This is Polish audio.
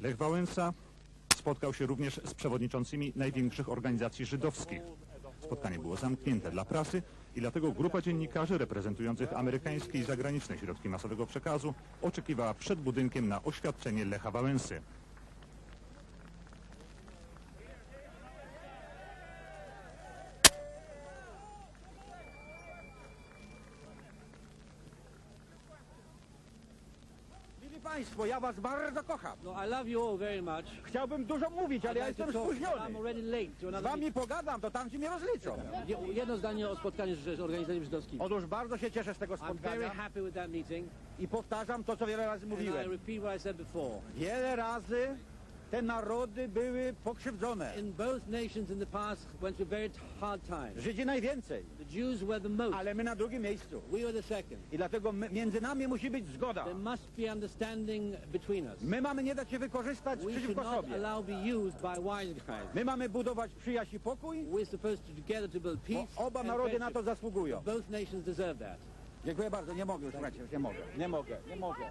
Lech Wałęsa spotkał się również z przewodniczącymi największych organizacji żydowskich. Spotkanie było zamknięte dla prasy i dlatego grupa dziennikarzy reprezentujących amerykańskie i zagraniczne środki masowego przekazu oczekiwała przed budynkiem na oświadczenie Lecha Wałęsy. Mili Państwo, ja Was bardzo kocham. No, I love you all very much. Chciałbym dużo mówić, ale ja jestem but I'm spóźniony. already late Z Wami pogadam, to tam ci mnie rozliczą. Je- Jedno zdanie o spotkaniu z z żydowskimi. Otóż bardzo się cieszę z tego I'm very spotkania happy with that meeting, i powtarzam to, co wiele razy and I mówiłem. repeat what I said before. Wiele razy te narody były pokrzywdzone. In both nations in the past went through very hard times. Żydzi najwięcej, The Jews were the most. ale my na drugim miejscu. We were the second. I dlatego my, między nami musi być zgoda. There must be understanding between us. My mamy nie dać się wykorzystać We should przeciwko not sobie. allow be used by wise guys. My mamy budować przyjaźń i pokój, We're supposed to together to build bo peace oba and narody na to zasługują. Both nations deserve that. Dziękuję bardzo, nie mogę już, słuchajcie, nie mogę. Nie mogę, nie mogę.